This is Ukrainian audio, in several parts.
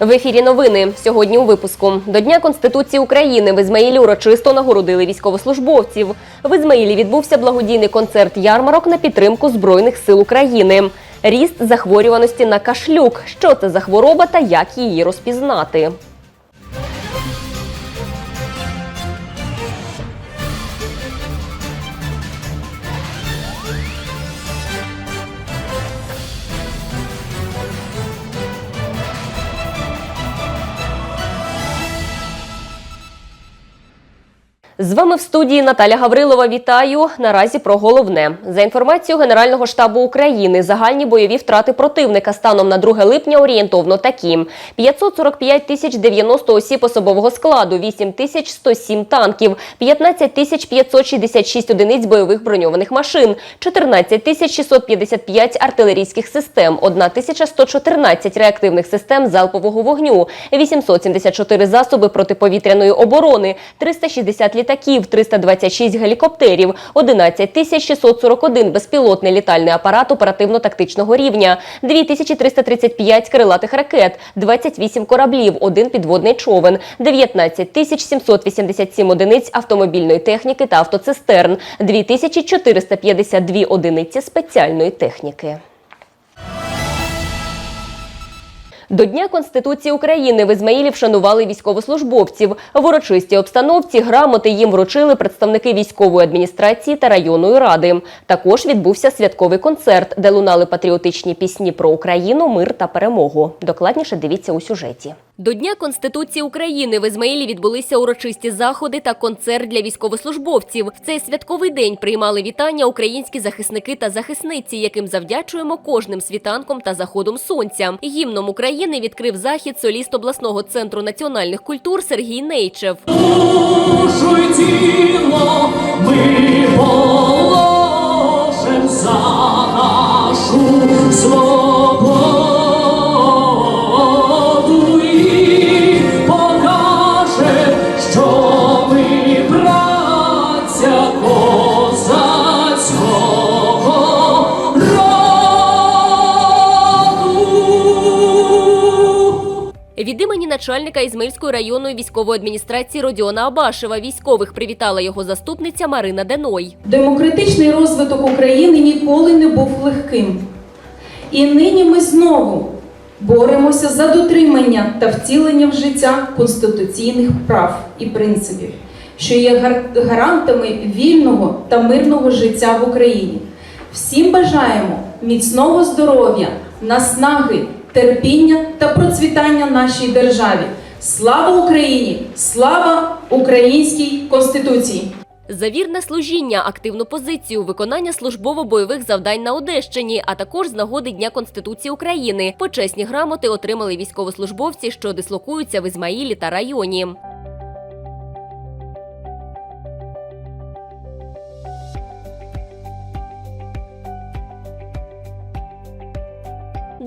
В ефірі новини сьогодні у випуску до Дня Конституції України в Ізмаїлі урочисто нагородили військовослужбовців. В Ізмаїлі відбувся благодійний концерт ярмарок на підтримку Збройних сил України. Ріст захворюваності на кашлюк. Що це за хвороба та як її розпізнати? З вами в студії Наталя Гаврилова. Вітаю. Наразі про головне. За інформацією Генерального штабу України, загальні бойові втрати противника станом на 2 липня орієнтовно такі: 545 тисяч 90 осіб особового складу, 8 тисяч 107 танків, 15 тисяч 566 одиниць бойових броньованих машин, 14 тисяч 655 артилерійських систем, 1 тисяча 114 реактивних систем залпового вогню, 874 засоби протиповітряної оборони, 360 літаків, 326 гелікоптерів, 11 тисяч 641 безпілотний літальний апарат оперативно-тактичного рівня, 2335 крилатих ракет, 28 кораблів, один підводний човен, 19 тисяч 787 одиниць автомобільної техніки та автоцистерн, 2452 одиниці спеціальної техніки. До Дня Конституції України в Ізмаїлі вшанували військовослужбовців. В урочистій обстановці грамоти їм вручили представники військової адміністрації та районної ради. Також відбувся святковий концерт, де лунали патріотичні пісні про Україну, мир та перемогу. Докладніше дивіться у сюжеті. До Дня Конституції України в Ізмаїлі відбулися урочисті заходи та концерт для військовослужбовців. В цей святковий день приймали вітання українські захисники та захисниці, яким завдячуємо кожним світанком та заходом сонця. Гімном України відкрив захід соліст обласного центру національних культур Сергій Нейчев. душу тіло ми начальника Ізмаїльської районної військової адміністрації Родіона Абашева військових привітала його заступниця Марина Деной. Демократичний розвиток України ніколи не був легким. І нині ми знову боремося за дотримання та втілення в життя конституційних прав і принципів, що є гарантами вільного та мирного життя в Україні. Всім бажаємо міцного здоров'я, наснаги, терпіння та процвітання нашій державі. Слава Україні! Слава українській конституції! За вірне служіння, активну позицію, виконання службово-бойових завдань на Одещині, а також з нагоди Дня Конституції України. Почесні грамоти отримали військовослужбовці, що дислокуються в Ізмаїлі та районі.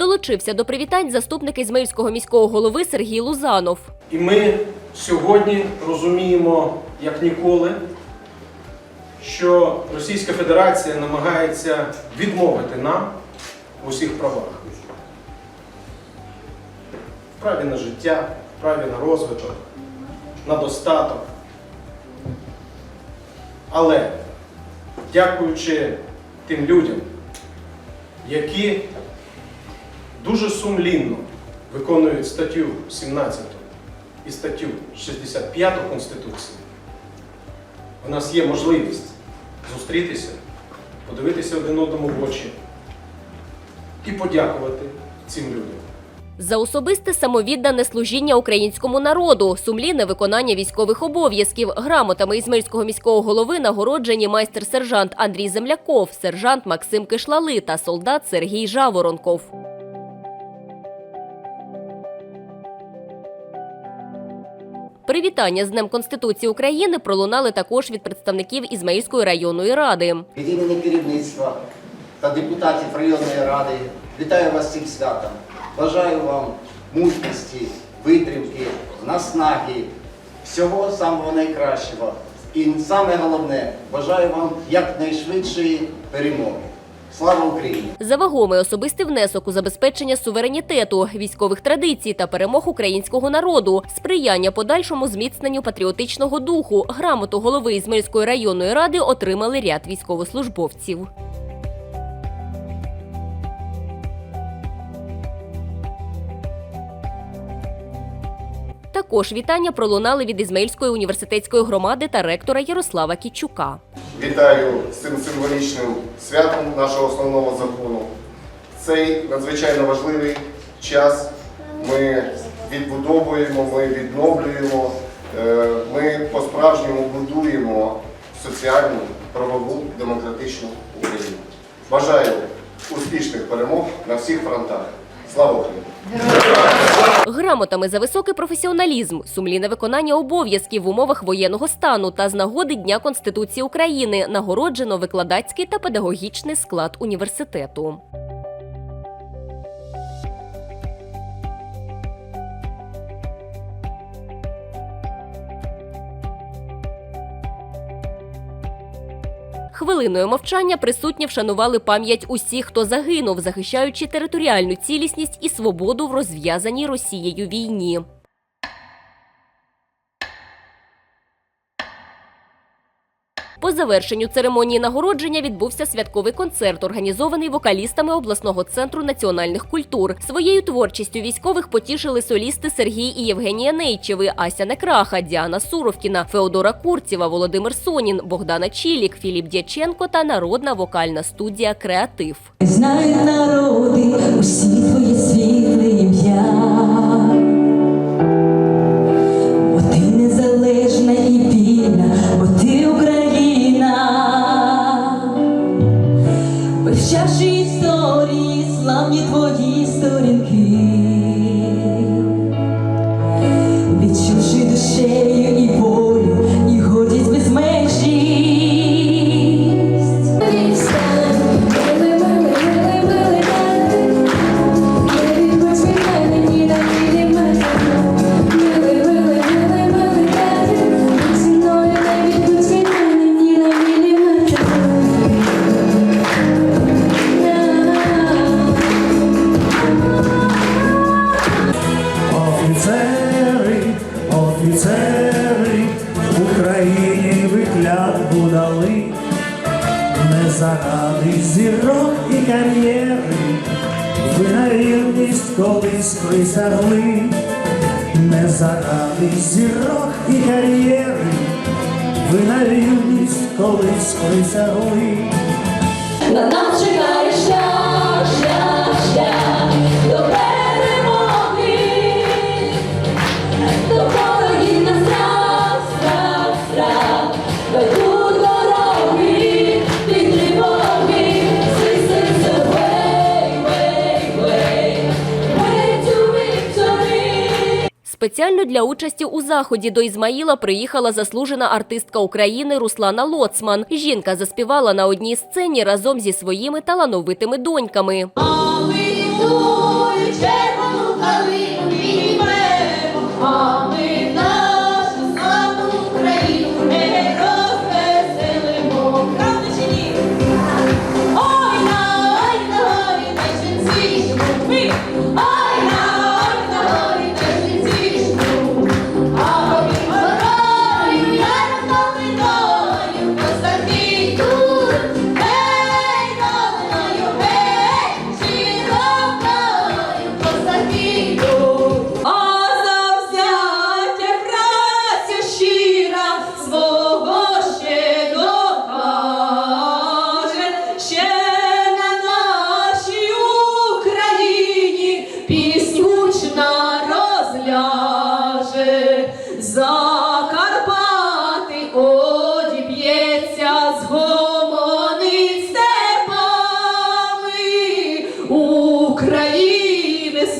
Долучився до привітань заступник Ізмаїльського міського голови Сергій Лузанов. І ми сьогодні розуміємо, як ніколи, що Російська Федерація намагається відмовити нам в усіх правах. В праві на життя, в праві на розвиток, на достаток. Але дякуючи тим людям, які дуже сумлінно виконують статтю 17 і статтю 65 Конституції, у нас є можливість зустрітися, подивитися один одному в очі і подякувати цим людям. За особисте самовіддане служіння українському народу, сумлінне виконання військових обов'язків, грамотами Ізмаїльського міського голови нагороджені майстер-сержант Андрій Земляков, сержант Максим Кишлали та солдат Сергій Жаворонков. Привітання з Днем Конституції України пролунали також від представників Ізмаїльської районної ради. Від імені керівництва та депутатів районної ради вітаю вас цим святом. Бажаю вам мужності, витримки, наснаги, всього самого найкращого. І саме головне, бажаю вам якнайшвидшої перемоги. Слава Україні! За вагомий особистий внесок у забезпечення суверенітету, військових традицій та перемог українського народу, сприяння подальшому зміцненню патріотичного духу, грамоту голови Ізмельської районної ради отримали ряд військовослужбовців. Також вітання пролунали від Ізмаїльської університетської громади та ректора Ярослава Кічука. Вітаю з цим символічним святом нашого основного закону. Цей надзвичайно важливий час ми відбудовуємо, ми відновлюємо, е, ми по-справжньому будуємо соціальну, правову, демократичну Україну. Бажаю успішних перемог на всіх фронтах. Слава Україні! Грамотами за високий професіоналізм, сумлінне виконання обов'язків в умовах воєнного стану та з нагоди Дня Конституції України нагороджено викладацький та педагогічний склад університету. Хвилиною мовчання присутні вшанували пам'ять усіх, хто загинув, захищаючи територіальну цілісність і свободу в розв'язаній Росією війні. По завершенню церемонії нагородження відбувся святковий концерт, організований вокалістами обласного центру національних культур. Своєю творчістю військових потішили солісти Сергій і Євгенія Нейчеви, Ася Некраха, Діана Суровкіна, Феодора Курцєва, Володимир Сонін, Богдана Чілік, Філіп Дяченко та народна вокальна студія Креатив. Знають народи усі твої світле ім'я, Спеціально для участі у заході до Ізмаїла приїхала заслужена артистка України Руслана Лоцман. Жінка заспівала на одній сцені разом зі своїми талановитими доньками. А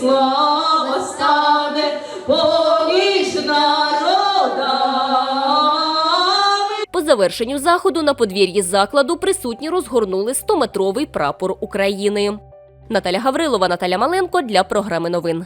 слава стане поміж народами. По завершенню заходу на подвір'ї закладу присутні розгорнули 100-метровий прапор України. Наталя Гаврилова, Наталя Маленко для програми новин.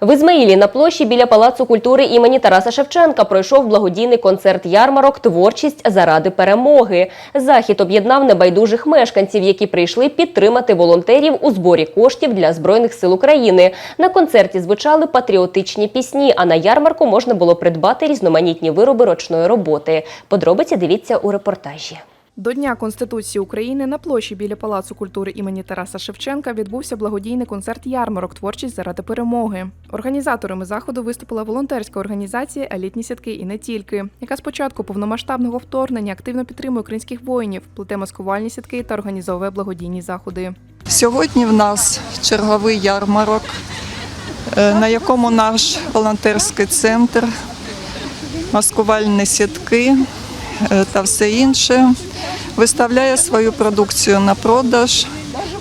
В Ізмаїлі на площі біля Палацу культури імені Тараса Шевченка пройшов благодійний концерт ярмарок Творчість заради перемоги. Захід об'єднав небайдужих мешканців, які прийшли підтримати волонтерів у зборі коштів для збройних сил України. На концерті звучали патріотичні пісні. А на ярмарку можна було придбати різноманітні вироби ручної роботи. Подробиці дивіться у репортажі. До Дня Конституції України на площі біля Палацу культури імені Тараса Шевченка відбувся благодійний концерт ярмарок Творчість заради перемоги. Організаторами заходу виступила волонтерська організація Елітні сітки і не тільки, яка з початку повномасштабного вторгнення активно підтримує українських воїнів, плете маскувальні сітки та організовує благодійні заходи. Сьогодні в нас черговий ярмарок, е, на якому наш волонтерський центр, маскувальні сітки е, та все інше виставляє свою продукцію на продаж.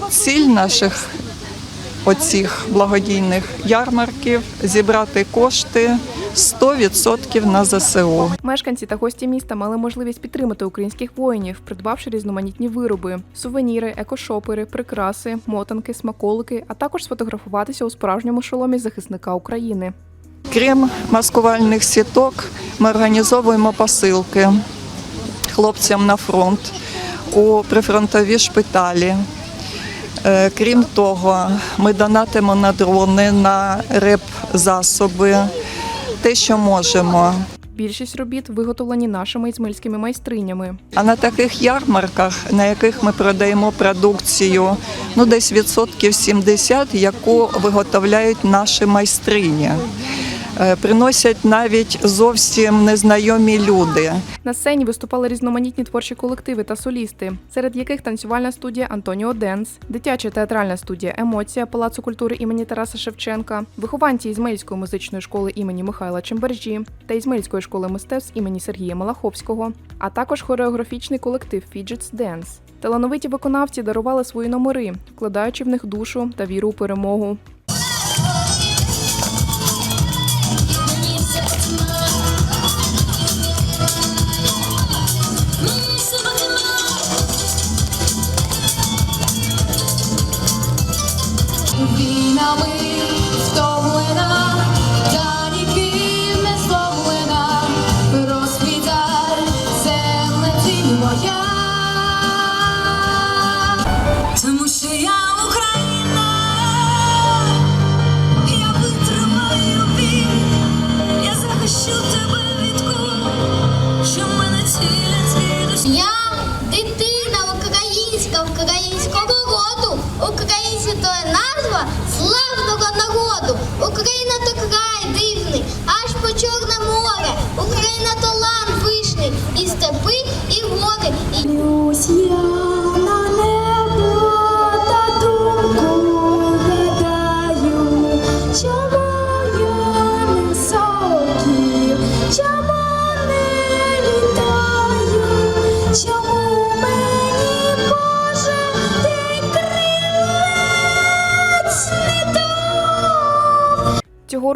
Ціль наших оцих благодійних ярмарків зібрати кошти 100% на ЗСУ. Мешканці та гості міста мали можливість підтримати українських воїнів, придбавши різноманітні вироби, сувеніри, екошопери, прикраси, мотанки, смаколики, а також сфотографуватися у справжньому шоломі захисника України. Крім маскувальних сіток, ми організовуємо посилки хлопцям на фронт у прифронтові шпиталі. Е, Крім того, ми донатимо на дрони, на реп-засоби, те, що можемо. Більшість робіт виготовлені нашими ізмельськими майстринями. А на таких ярмарках, на яких ми продаємо продукцію, ну десь відсотків 70, яку виготовляють наші майстрині. Е, Приносять навіть зовсім незнайомі люди. На сцені виступали різноманітні творчі колективи та солісти, серед яких танцювальна студія Антоніо Денс, дитяча театральна студія Емоція Палацу культури імені Тараса Шевченка, вихованці Ізмельської музичної школи імені Михайла Чембержі та Ізмельської школи мистецтв імені Сергія Малаховського, а також хореографічний колектив Fidgets Dance. Талановиті виконавці дарували свої номери, вкладаючи в них душу та віру у перемогу. Ти моя, тому що я Україна,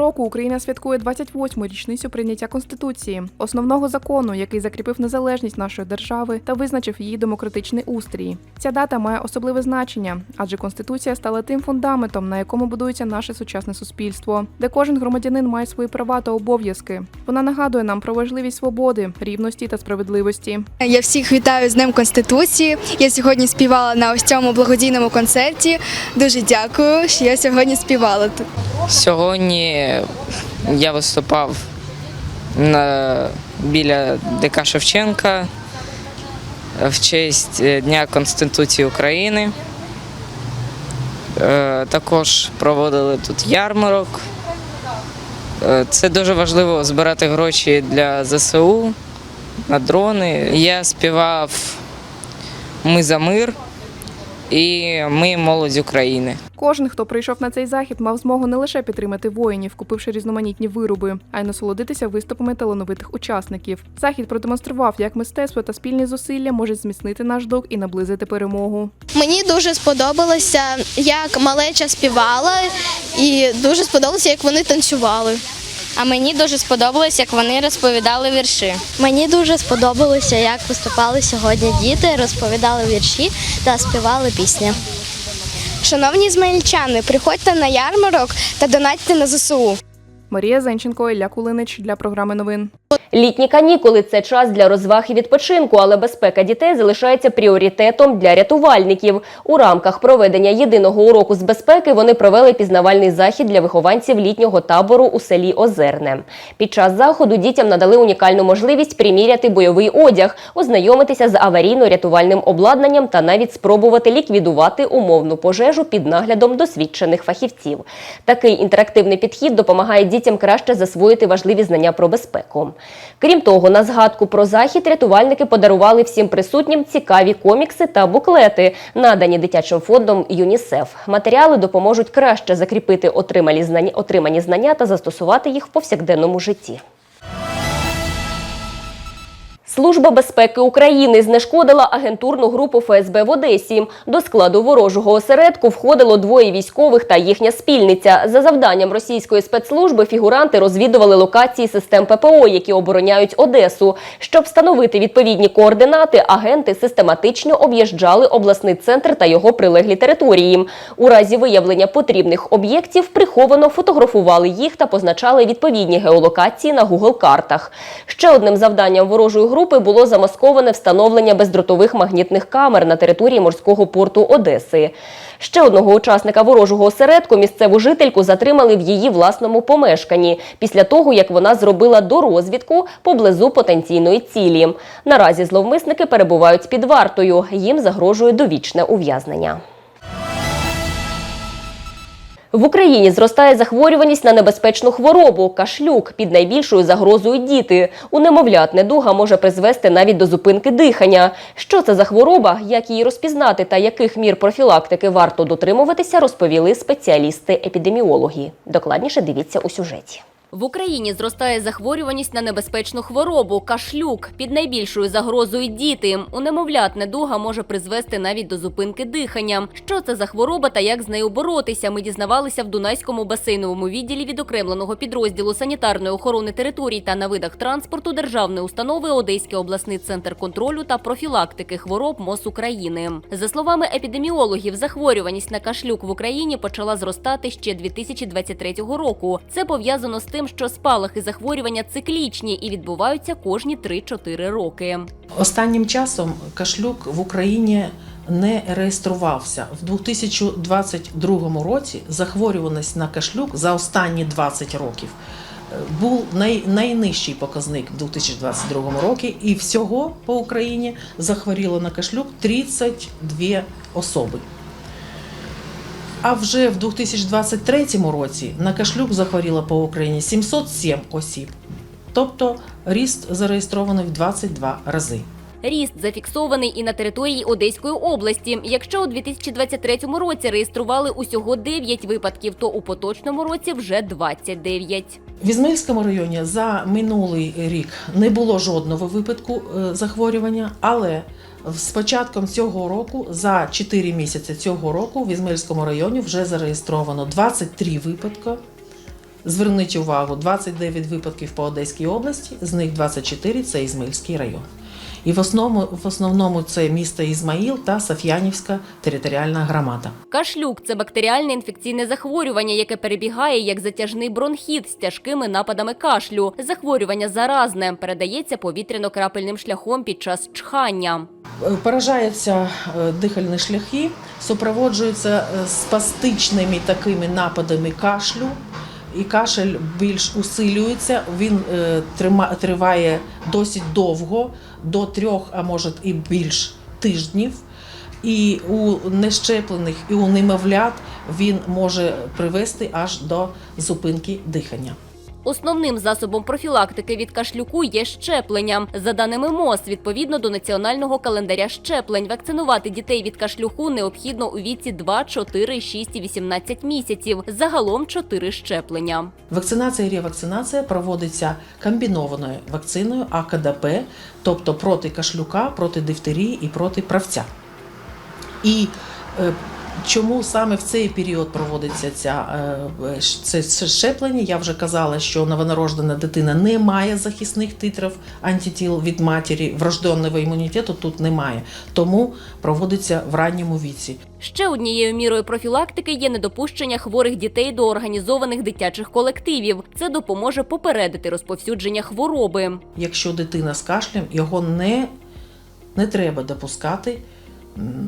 року Україна святкує 28-му річницю прийняття Конституції, основного закону, який закріпив незалежність нашої держави та визначив її демократичний устрій. Ця дата має особливе значення, адже Конституція стала тим фундаментом, на якому будується наше сучасне суспільство, де кожен громадянин має свої права та обов'язки. Вона нагадує нам про важливість свободи, рівності та справедливості. Я всіх вітаю з Днем Конституції. Я сьогодні співала на ось цьому благодійному концерті. Дуже дякую, що я сьогодні співала тут. Сьогодні я виступав на, біля ДК Шевченка в честь е, Дня Конституції України. Е, Також проводили тут ярмарок. Е, Це дуже важливо збирати гроші для ЗСУ на дрони. Я співав Ми за мир і ми молодь України. Кожен, хто прийшов на цей захід, мав змогу не лише підтримати воїнів, купивши різноманітні вироби, а й насолодитися виступами талановитих учасників. Захід продемонстрував, як мистецтво та спільні зусилля можуть зміцнити наш дух і наблизити перемогу. Мені дуже сподобалося, як малеча співала, і дуже сподобалося, як вони танцювали. А мені дуже сподобалось, як вони розповідали вірші. Мені дуже сподобалося, як виступали сьогодні діти, розповідали вірші та співали пісні. Шановні змельчани, приходьте на ярмарок та донатьте на ЗСУ. Марія Зенченко, Ілля Кулинич для програми новин. Літні канікули це час для розваг і відпочинку, але безпека дітей залишається пріоритетом для рятувальників. У рамках проведення єдиного уроку з безпеки вони провели пізнавальний захід для вихованців літнього табору у селі Озерне. Під час заходу дітям надали унікальну можливість приміряти бойовий одяг, ознайомитися з аварійно-рятувальним обладнанням та навіть спробувати ліквідувати умовну пожежу під наглядом досвідчених фахівців. Такий інтерактивний підхід допомагає дітям краще засвоїти важливі знання про безпеку. Крім того, на згадку про захід рятувальники подарували всім присутнім цікаві комікси та буклети, надані дитячим фондом ЮНІСЕФ. Матеріали допоможуть краще закріпити отримані знання, отримані знання та застосувати їх в повсякденному житті. Служба безпеки України знешкодила агентурну групу ФСБ в Одесі. До складу ворожого осередку входило двоє військових та їхня спільниця. За завданням російської спецслужби фігуранти розвідували локації систем ППО, які обороняють Одесу. Щоб встановити відповідні координати, агенти систематично об'їжджали обласний центр та його прилеглі території. У разі виявлення потрібних об'єктів приховано фотографували їх та позначали відповідні геолокації на Google-картах. Ще одним завданням ворожої групи було замасковане встановлення бездротових магнітних камер на території морського порту Одеси. Ще одного учасника ворожого осередку місцеву жительку затримали в її власному помешканні після того, як вона зробила дорозвідку поблизу потенційної цілі. Наразі зловмисники перебувають під вартою. Їм загрожує довічне ув'язнення. В Україні зростає захворюваність на небезпечну хворобу кашлюк. Під найбільшою загрозою діти. У немовлят недуга може призвести навіть до зупинки дихання. Що це за хвороба, як її розпізнати та яких мір профілактики варто дотримуватися, розповіли спеціалісти-епідеміологи. Докладніше дивіться у сюжеті. В Україні зростає захворюваність на небезпечну хворобу кашлюк. Під найбільшою загрозою діти. У немовлят недуга може призвести навіть до зупинки дихання. Що це за хвороба та як з нею боротися? Ми дізнавалися в Дунайському басейновому відділі відокремленого підрозділу санітарної охорони територій та на видах транспорту державної установи Одеський обласний центр контролю та профілактики хвороб МОЗ України. За словами епідеміологів, захворюваність на кашлюк в Україні почала зростати ще 2023 року. Це пов'язано з тим, що спалахи захворювання циклічні і відбуваються кожні 3-4 роки. Останнім часом кашлюк в Україні не реєструвався. В 2022 році захворюваність на кашлюк за останні 20 років е, був най, найнижчий показник в 2022 році, і всього по Україні захворіло на кашлюк 32 особи. А вже в 2023 році на кашлюк захворіло по Україні 707 осіб, тобто ріст зареєстрований в 22 рази. Ріст зафіксований і на території Одеської області. Якщо у 2023 році реєстрували усього 9 випадків, то у поточному році вже 29. В Ізмаїльському районі за минулий рік не було жодного випадку е, захворювання, але з початком цього року, за 4 місяці цього року, в Ізмельському районі вже зареєстровано 23 випадки. Зверніть увагу, 29 випадків по Одеській області, з них 24 – це Ізмельський район. І в основному, в основному це місто Ізмаїл та Саф'янівська територіальна громада. Кашлюк це бактеріальне інфекційне захворювання, яке перебігає як затяжний бронхіт з тяжкими нападами кашлю. Захворювання заразне, передається повітряно-крапельним шляхом під час чхання. Поражаються е, дихальні шляхи, супроводжуються е, спастичними такими нападами кашлю, і кашель більш усилюється. Він е, трима- триває досить довго, до трьох, а може і більш тижнів. І у нещеплених, і у немовлят він може привести аж до зупинки дихання. Основним засобом профілактики від кашлюку є щеплення. За даними МОЗ, відповідно до національного календаря щеплень, вакцинувати дітей від кашлюку необхідно у віці 2, 4, 6 і 18 місяців. Загалом 4 щеплення. Вакцинація і ревакцинація проводиться комбінованою вакциною АКДП, тобто проти кашлюка, проти дифтерії і проти правця. І е, Чому саме в цей період проводиться ця, е, це, це щеплення? Я вже казала, що новонароджена дитина не має захисних титрів антитіл від матері, врожденного імунітету тут немає. Тому проводиться в ранньому віці. Ще однією мірою профілактики є недопущення хворих дітей до організованих дитячих колективів. Це допоможе попередити розповсюдження хвороби. Якщо дитина з кашлем, його не, не треба допускати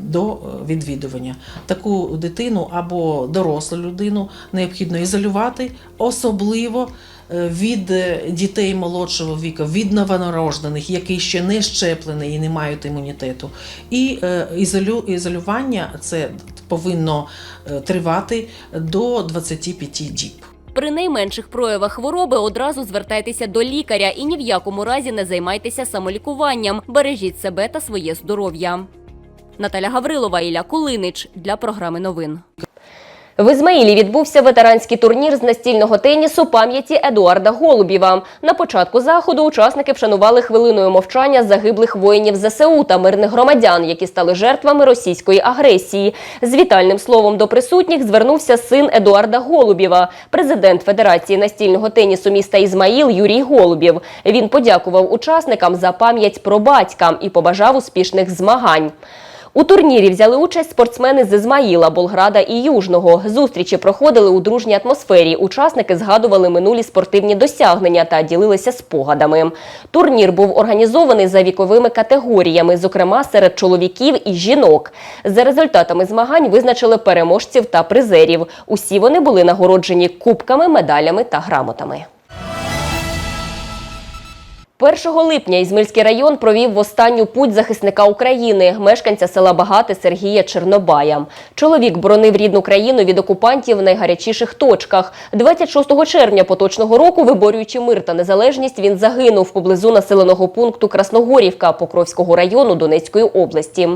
до е, відвідування. Таку дитину або дорослу людину необхідно ізолювати, особливо е, від е, дітей молодшого віку, від новонароджених, які ще не щеплені і не мають імунітету. І ізолю, ізолювання це повинно тривати до 25 діб. При найменших проявах хвороби одразу звертайтеся до лікаря і ні в якому разі не займайтеся самолікуванням. Бережіть себе та своє здоров'я. Наталя Гаврилова, Ілля Кулинич для програми новин. В Ізмаїлі відбувся ветеранський турнір з настільного тенісу пам'яті Едуарда Голубєва. На початку заходу учасники вшанували хвилиною мовчання загиблих воїнів ЗСУ та мирних громадян, які стали жертвами російської агресії. З вітальним словом до присутніх звернувся син Едуарда Голубєва, президент Федерації настільного тенісу міста Ізмаїл Юрій Голубєв. Він подякував учасникам за пам'ять про батька і побажав успішних змагань. У турнірі взяли участь спортсмени з Ізмаїла, Болграда і Южного. Зустрічі проходили у дружній атмосфері. Учасники згадували минулі спортивні досягнення та ділилися спогадами. Турнір був організований за віковими категоріями, зокрема серед чоловіків і жінок. За результатами змагань визначили переможців та призерів. Усі вони були нагороджені кубками, медалями та грамотами. 1 липня Ізмельський район провів в останню путь захисника України, мешканця села Багате Сергія Чернобая. Чоловік боронив рідну країну від окупантів в найгарячіших точках. 26 червня поточного року, виборюючи мир та незалежність, він загинув поблизу населеного пункту Красногорівка Покровського району Донецької області.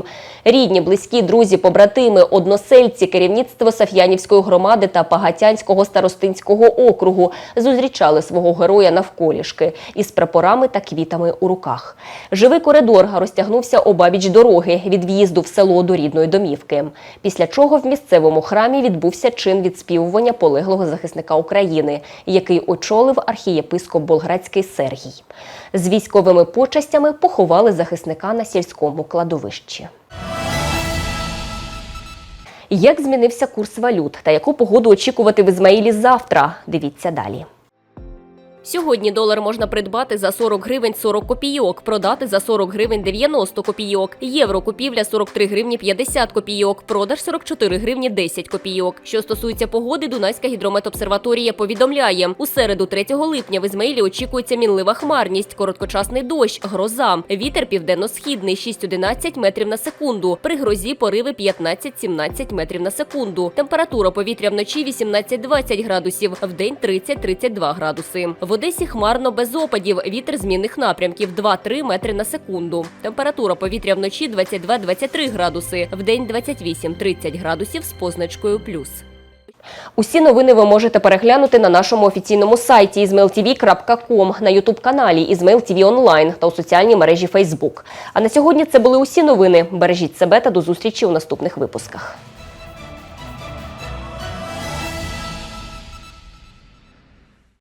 Рідні, близькі, друзі, побратими, односельці, керівництво Саф'янівської громади та Пагатянського старостинського округу зустрічали свого героя навколішки із прапорами та квітами у руках. Живий коридор розтягнувся обабіч дороги від в'їзду в село до рідної домівки. Після чого в місцевому храмі відбувся чин відспівування полеглого захисника України, який очолив архієпископ Болградський Сергій. З військовими почастями поховали захисника на сільському кладовищі. Як змінився курс валют та яку погоду очікувати в Ізмаїлі завтра? Дивіться далі. Сьогодні долар можна придбати за 40 гривень 40 копійок, продати за 40 гривень 90 копійок. Євро купівля 43 гривні 50 копійок, продаж 44 гривні 10 копійок. Що стосується погоди, Дунайська гідрометобсерваторія повідомляє, у середу 3 липня в Ізмаїлі очікується мінлива хмарність, короткочасний дощ, гроза. Вітер південно-східний 6-11 метрів на секунду. При грозі пориви 15-17 метрів на секунду. Температура повітря вночі 18-20 градусів, вдень 30-32 градуси. В Одесі хмарно без опадів. Вітер змінних напрямків 2-3 метри на секунду. Температура повітря вночі 22-23 градуси, вдень 28-30 градусів з позначкою плюс. Усі новини ви можете переглянути на нашому офіційному сайті izmailtv.com, на ютуб-каналі Izmail Онлайн та у соціальній мережі Facebook. А на сьогодні це були усі новини. Бережіть себе та до зустрічі у наступних випусках.